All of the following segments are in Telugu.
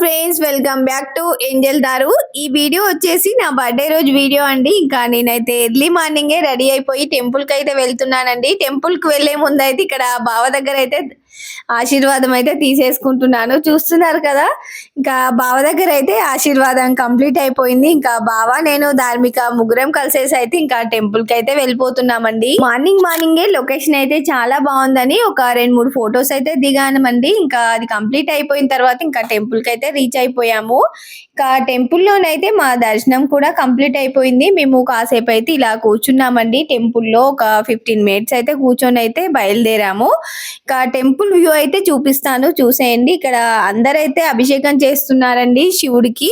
Friends welcome back to angel దారు. ఈ వీడియో వచ్చేసి నా బర్త్డే రోజు వీడియో అండి. ఇంకా నేనైతే ఎర్లీ మార్నింగే రెడీ అయిపోయి టెంపుల్కి అయితే వెళ్తున్నానండి. టెంపుల్కి వెళ్ళే ముందు అయితే ఇక్కడ బావ దగ్గర అయితే ఆశీర్వాదం అయితే తీసేసుకుంటున్నాను. చూస్తున్నారు కదా? ఇంకా బావ దగ్గర అయితే ఆశీర్వాదం కంప్లీట్ అయిపోయింది. ఇంకా బావ నేను ధార్మిక ముగ్గురం కలిసేసి అయితే ఇంకా టెంపుల్కి అయితే వెళ్ళిపోతున్నామండి. మార్నింగ్ మార్నింగే లొకేషన్ అయితే చాలా బాగుందని ఒక రెండు మూడు ఫొటోస్ అయితే దిగానమండి ఇంకా అది కంప్లీట్ అయిపోయిన తర్వాత ఇంకా టెంపుల్కి అయితే రీచ్ అయిపోయాము. ఇంకా టెంపుల్లోనైతే మా దర్శనం కూడా కంప్లీట్ అయిపోయింది. మేము కాసేపు అయితే ఇలా కూర్చున్నామండి. టెంపుల్లో ఒక ఫిఫ్టీన్ మినిట్స్ అయితే కూర్చొని అయితే బయలుదేరాము. ఇంకా టెంపుల్ వ్యూ అయితే చూపిస్తాను. చూసేయండి. ఇక్కడ అందరైతే అభిషేకం చేస్తున్నారండి శివుడికి.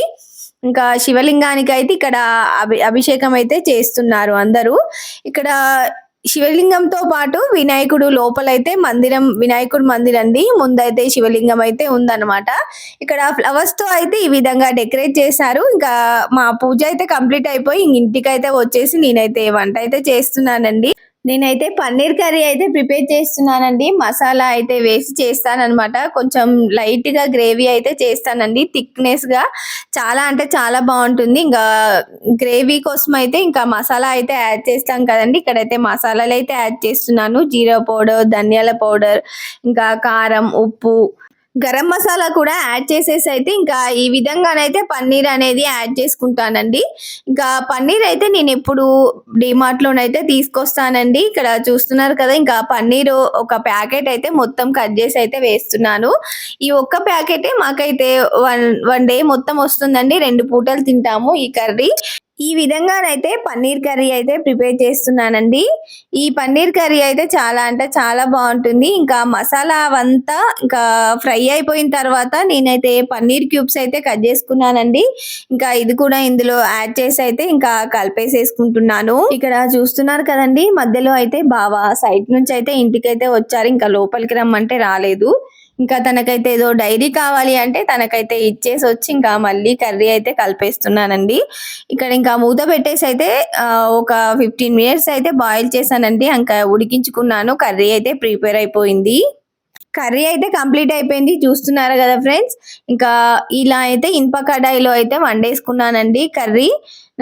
ఇంకా శివలింగానికి అయితే ఇక్కడ అభి అభిషేకం అయితే చేస్తున్నారు అందరూ. ఇక్కడ శివలింగంతో పాటు వినాయకుడు లోపలైతే మందిరం వినాయకుడు మందిరం అండి ముందైతే శివలింగం అయితే ఉందన్నమాట. ఇక్కడ ఫ్లవర్స్తో అయితే ఈ విధంగా డెకరేట్ చేశారు. ఇంకా మా పూజ అయితే కంప్లీట్ అయిపోయి ఇంటికి ఇంటికైతే వచ్చేసి నేనైతే వంట అయితే చేస్తున్నానండి. నేనైతే పన్నీర్ కర్రీ అయితే ప్రిపేర్ చేస్తున్నానండి. మసాలా అయితే వేసి చేస్తానమాట కొంచెం లైట్గా గ్రేవీ అయితే చేస్తానండి. థిక్నెస్గా చాలా అంటే చాలా బాగుంటుంది. ఇంకా గ్రేవీ కోసం అయితే ఇంకా మసాలా అయితే యాడ్ చేస్తాం కదండి. ఇక్కడైతే మసాలాలు అయితే యాడ్ చేస్తున్నాను. జీరా పౌడర్ ధనియాల పౌడర్ ఇంకా కారం ఉప్పు గరం మసాలా కూడా యాడ్ చేసేసి అయితే ఇంకా ఈ విధంగానైతే పన్నీర్ అనేది యాడ్ చేసుకుంటానండి. ఇంకా పన్నీర్ అయితే నేను ఎప్పుడు డిమార్ట్ లోనైతే తీసుకొస్తానండి. ఇక్కడ చూస్తున్నారు కదా ఇంకా పన్నీర్ ఒక ప్యాకెట్ అయితే మొత్తం కట్ చేసి అయితే వేస్తున్నాను. ఈ ఒక్క ప్యాకెటే మాకైతే వన్ వన్ డే మొత్తం వస్తుందండి. రెండు పూటలు తింటాము ఈ కర్రీ. ఈ విధంగానైతే పన్నీర్ కర్రీ అయితే ప్రిపేర్ చేస్తున్నానండి. ఈ పన్నీర్ కర్రీ అయితే చాలా అంటే చాలా బాగుంటుంది. ఇంకా మసాలా అవంతా ఇంకా ఫ్రై అయిపోయిన తర్వాత నేనైతే పన్నీర్ క్యూబ్స్ అయితే కట్ చేసుకున్నానండి. ఇంకా ఇది కూడా ఇందులో యాడ్ చేసి అయితే ఇంకా కలిపేసేసుకుంటున్నాను. ఇక్కడ చూస్తున్నారు కదండి మధ్యలో అయితే బావా సైట్ నుంచి అయితే ఇంటికైతే వచ్చారు. ఇంకా లోపలికి రమ్మంటే రాలేదు. ఇంకా తనకైతే ఏదో డైరీ కావాలి అంటే తనకైతే ఇచ్చేసి వచ్చి ఇంకా మళ్ళీ కర్రీ అయితే కలిపేస్తున్నానండి. ఇక్కడ ఇంకా మూత పెట్టేసి అయితే ఒక ఫిఫ్టీన్ మినిట్స్ అయితే బాయిల్ చేశానండి. ఇంకా ఉడికించుకున్నాను. కర్రీ అయితే ప్రిపేర్ అయిపోయింది. కర్రీ అయితే కంప్లీట్ అయిపోయింది. చూస్తున్నారు కదా ఫ్రెండ్స్? ఇంకా ఇలా అయితే ఇనుప కడాయిలో అయితే వండేసుకున్నానండి కర్రీ.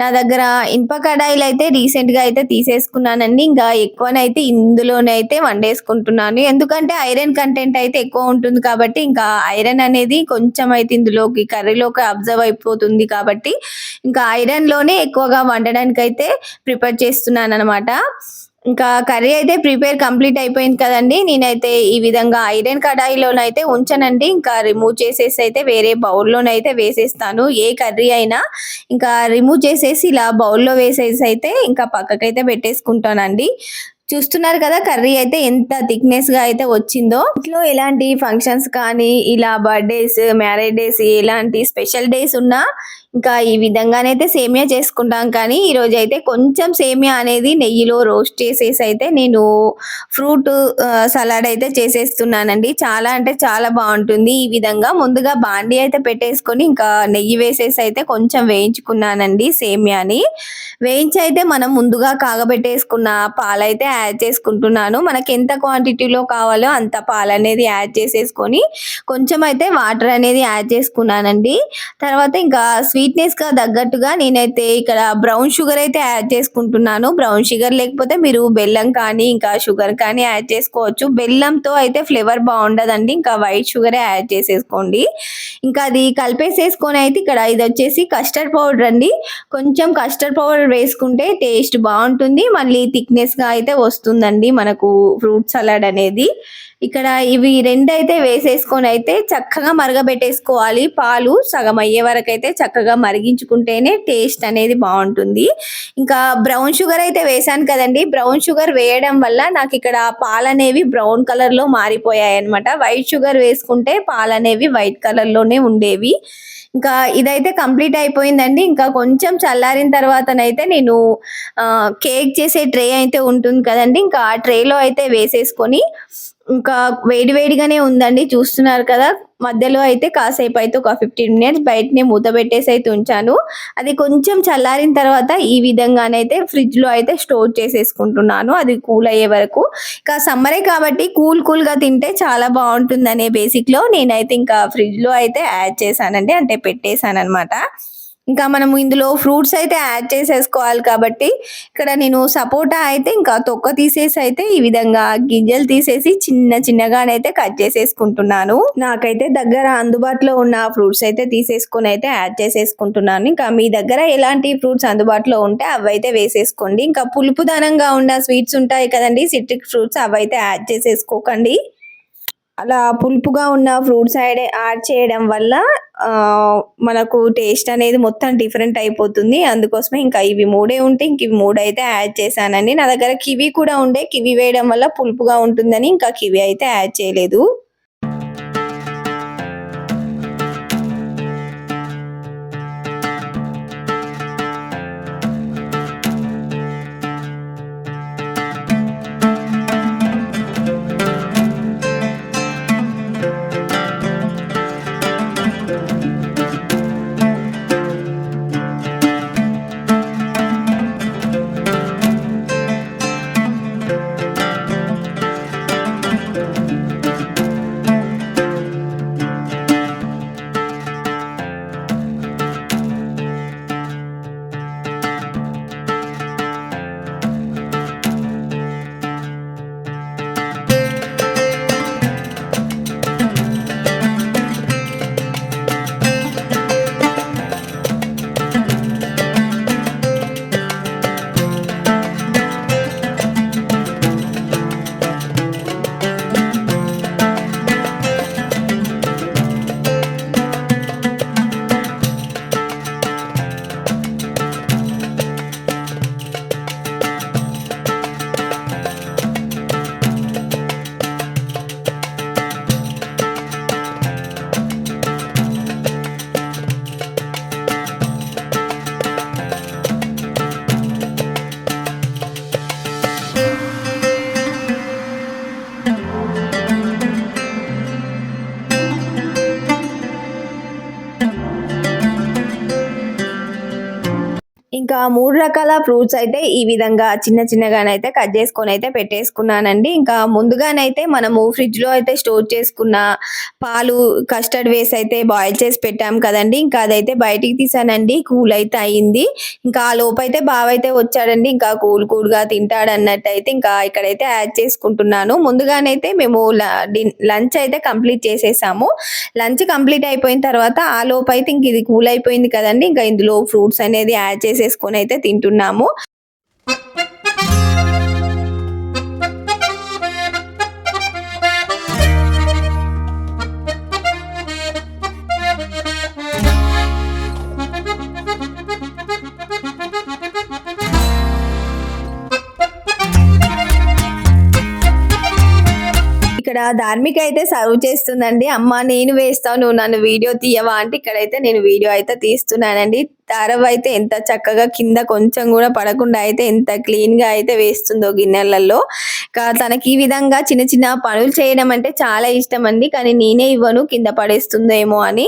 నా దగ్గర ఇనుప కడాయిలు అయితే రీసెంట్గా అయితే తీసేసుకున్నానండి. ఇంకా ఎక్కువనైతే ఇందులోనే అయితే వండేసుకుంటున్నాను. ఎందుకంటే ఐరన్ కంటెంట్ అయితే ఎక్కువ ఉంటుంది కాబట్టి ఇంకా ఐరన్ అనేది కొంచెం అయితే ఇందులోకి కర్రీలోకి అబ్జర్వ్ అయిపోతుంది కాబట్టి ఇంకా ఐరన్లోనే ఎక్కువగా వండడానికి అయితే ప్రిపేర్ చేస్తున్నాను అనమాట ఇంకా కర్రీ అయితే ప్రిపేర్ కంప్లీట్ అయిపోయింది కదండి. నేనైతే ఈ విధంగా ఐరన్ కడాయిలోనైతే ఉంచనండి. ఇంకా రిమూవ్ చేసేసి అయితే వేరే బౌల్లోనైతే వేసేస్తాను. ఏ కర్రీ అయినా ఇంకా రిమూవ్ చేసేసి ఇలా బౌల్లో వేసేసి అయితే ఇంకా పక్కకైతే పెట్టేసుకుంటానండి. చూస్తున్నారు కదా కర్రీ అయితే ఎంత థిక్నెస్గా అయితే వచ్చిందో. ఇంట్లో ఎలాంటి ఫంక్షన్స్ కానీ ఇలా బర్త్డేస్ మ్యారేజ్ డేస్ ఎలాంటి స్పెషల్ డేస్ ఉన్నా ఇంకా ఈ విధంగానైతే సేమియా చేసుకుంటాం. కానీ ఈరోజు అయితే కొంచెం సేమియా అనేది నెయ్యిలో రోస్ట్ చేసేసి అయితే నేను ఫ్రూట్ సలాడ్ అయితే చేసేస్తున్నానండి. చాలా అంటే చాలా బాగుంటుంది. ఈ విధంగా ముందుగా బాండి అయితే పెట్టేసుకొని ఇంకా నెయ్యి వేసేసి అయితే కొంచెం వేయించుకున్నానండి సేమియాని. వేయించి అయితే మనం ముందుగా కాగబెట్టేసుకున్న పాలైతే యాడ్ చేసుకుంటున్నాను. మనకి ఎంత క్వాంటిటీలో కావాలో అంత పాలు అనేది యాడ్ చేసేసుకొని కొంచెం అయితే వాటర్ అనేది యాడ్ చేసుకున్నానండి. తర్వాత ఇంకా స్వీట్నెస్గా తగ్గట్టుగా నేనైతే ఇక్కడ బ్రౌన్ షుగర్ అయితే యాడ్ చేసుకుంటున్నాను. బ్రౌన్ షుగర్ లేకపోతే మీరు బెల్లం కానీ ఇంకా షుగర్ కానీ యాడ్ చేసుకోవచ్చు. బెల్లంతో అయితే ఫ్లేవర్ బాగుండదండి. ఇంకా వైట్ షుగరే యాడ్ చేసేసుకోండి. ఇంకా అది కలిపేసేసుకొని అయితే ఇక్కడ ఇది వచ్చేసి కస్టర్డ్ పౌడర్ అండి. కొంచెం కస్టర్డ్ పౌడర్ వేసుకుంటే టేస్ట్ బాగుంటుంది. మళ్ళీ థిక్నెస్గా అయితే వస్తుందండి మనకు ఫ్రూట్ సలాడ్ అనేది. ఇక్కడ ఇవి రెండు అయితే వేసేసుకొని అయితే చక్కగా మరగబెట్టేసుకోవాలి. పాలు సగం అయ్యే వరకు అయితే చక్కగా మరిగించుకుంటేనే టేస్ట్ అనేది బాగుంటుంది. ఇంకా బ్రౌన్ షుగర్ అయితే వేసాను కదండి. బ్రౌన్ షుగర్ వేయడం వల్ల నాకు ఇక్కడ పాలు అనేవి బ్రౌన్ కలర్లో మారిపోయాయి అనమాట వైట్ షుగర్ వేసుకుంటే పాలు అనేవి వైట్ కలర్లోనే ఉండేవి. ఇంకా ఇదైతే కంప్లీట్ అయిపోయిందండి. ఇంకా కొంచెం చల్లారిన తర్వాతనైతే నేను కేక్ చేసే ట్రే అయితే ఉంటుంది కదండి. ఇంకా ఆ ట్రేలో అయితే వేసేసుకొని ఇంకా వేడి వేడిగానే ఉందండి చూస్తున్నారు కదా. మధ్యలో అయితే కాసేపు అయితే ఒక ఫిఫ్టీన్ మినిట్స్ బయటనే మూత పెట్టేసి అయితే ఉంచాను. అది కొంచెం చల్లారిన తర్వాత ఈ విధంగానైతే ఫ్రిడ్జ్లో అయితే స్టోర్ చేసేసుకుంటున్నాను. అది కూల్ అయ్యే వరకు. ఇంకా సమ్మరే కాబట్టి కూల్ కూల్గా తింటే చాలా బాగుంటుంది అనే బేసిక్లో నేనైతే ఇంకా ఫ్రిడ్జ్లో అయితే యాడ్ చేశానండి అంటే పెట్టేశాను అనమాట ఇంకా మనము ఇందులో ఫ్రూట్స్ అయితే యాడ్ చేసేసుకోవాలి కాబట్టి ఇక్కడ నేను సపోటా అయితే ఇంకా తొక్క తీసేసి అయితే ఈ విధంగా గింజలు తీసేసి చిన్న చిన్నగానైతే కట్ చేసేసుకుంటున్నాను. నాకైతే దగ్గర అందుబాటులో ఉన్న ఫ్రూట్స్ అయితే తీసేసుకొని అయితే యాడ్ చేసేసుకుంటున్నాను. ఇంకా మీ దగ్గర ఎలాంటి ఫ్రూట్స్ అందుబాటులో ఉంటే అవైతే వేసేసుకోండి. ఇంకా పులుపుదనంగా ఉన్న స్వీట్స్ ఉంటాయి కదండి సిట్రిక్ ఫ్రూట్స్ అవైతే యాడ్ చేసేసుకోకండి. అలా పులుపుగా ఉన్న ఫ్రూట్స్ యాడ్ యాడ్ చేయడం వల్ల మనకు టేస్ట్ అనేది మొత్తం డిఫరెంట్ అయిపోతుంది. అందుకోసమే ఇంకా ఇవి మూడే ఉంటే ఇంక ఇవి మూడు అయితే యాడ్ చేశానండి. నా దగ్గర కివి కూడా ఉండే. కివి వేయడం వల్ల పులుపుగా ఉంటుందని ఇంకా కివి అయితే యాడ్ చేయలేదు. ఇంకా మూడు రకాల ఫ్రూట్స్ అయితే ఈ విధంగా చిన్న చిన్నగానైతే కట్ చేసుకొని అయితే పెట్టేసుకున్నానండి. ఇంకా ముందుగానైతే మనము ఫ్రిడ్జ్లో అయితే స్టోర్ చేసుకున్న పాలు కస్టర్డ్ వేసి అయితే బాయిల్ చేసి పెట్టాం కదండి. ఇంకా అదైతే బయటికి తీసానండి. కూల్ అయితే అయింది. ఇంకా ఆ లోపైతే అయితే అయితే వచ్చాడండి. ఇంకా కూల్ కూల్గా తింటాడు అన్నట్టు అయితే ఇంకా ఇక్కడైతే యాడ్ చేసుకుంటున్నాను. ముందుగానైతే మేము లంచ్ అయితే కంప్లీట్ చేసేసాము. లంచ్ కంప్లీట్ అయిపోయిన తర్వాత ఆ లోపు అయితే ఇంక ఇది కూల్ అయిపోయింది కదండి. ఇంకా ఇందులో ఫ్రూట్స్ అనేది యాడ్ చేసేసుకొని అయితే తింటున్నాము. ఇక్కడ ధార్మిక అయితే సర్వ్ చేస్తుందండి. అమ్మ నేను వేస్తాను నువ్వు నన్ను వీడియో తీయవా? అంటే ఇక్కడైతే నేను వీడియో అయితే తీస్తున్నానండి. తారవ్ అయితే ఎంత చక్కగా కింద కొంచెం కూడా పడకుండా అయితే ఎంత క్లీన్గా అయితే వేస్తుందో గిన్నెలలో ఇంకా తనకి ఈ విధంగా చిన్న చిన్న పనులు చేయడం అంటే చాలా ఇష్టం అండి. కానీ నేనే ఇవ్వను కింద పడేస్తుందేమో అని.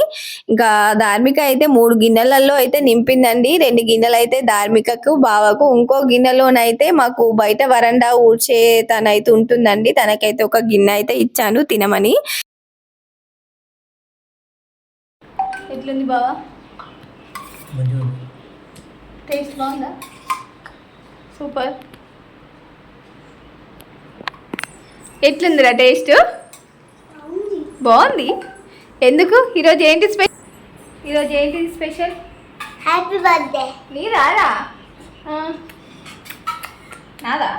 ఇంకా ధార్మిక అయితే మూడు గిన్నెలలో అయితే నింపిందండి. రెండు గిన్నెలు అయితే ధార్మికకు బావకు. ఇంకో గిన్నెలోనైతే మాకు బయట వరండా ఊడ్చే తనైతే ఉంటుందండి. తనకైతే ఒక గిన్నె అయితే ఇచ్చాను తినమని. ఎట్లుంది బావా? మంచిగా టేస్ట్ బాగుందా? సూపర్. ఎట్లుందిరా టేస్ట్? బాగుంది. ఎందుకు? ఈరోజు ఏంటి స్పెషల్ ఈరోజు ఏంటి స్పెషల్? హ్యాపీ బర్త్డే నీదారా ఆ. నాదా?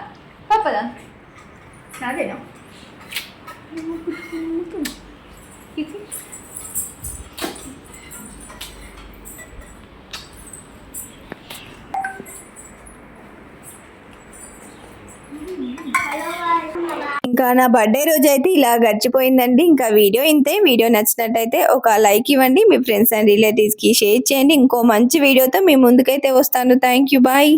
పాపదా? నాదేనా? ఇంకా నా బర్త్డే రోజు అయితే ఇలా గడిచిపోయిందండి. ఇంకా వీడియో ఇంతే. వీడియో నచ్చినట్టయితే ఒక లైక్ ఇవ్వండి. మీ ఫ్రెండ్స్ అండ్ రిలేటివ్స్కి షేర్ చేయండి. ఇంకో మంచి వీడియోతో మీ ముందుకైతే వస్తాను. Thank you. బాయ్.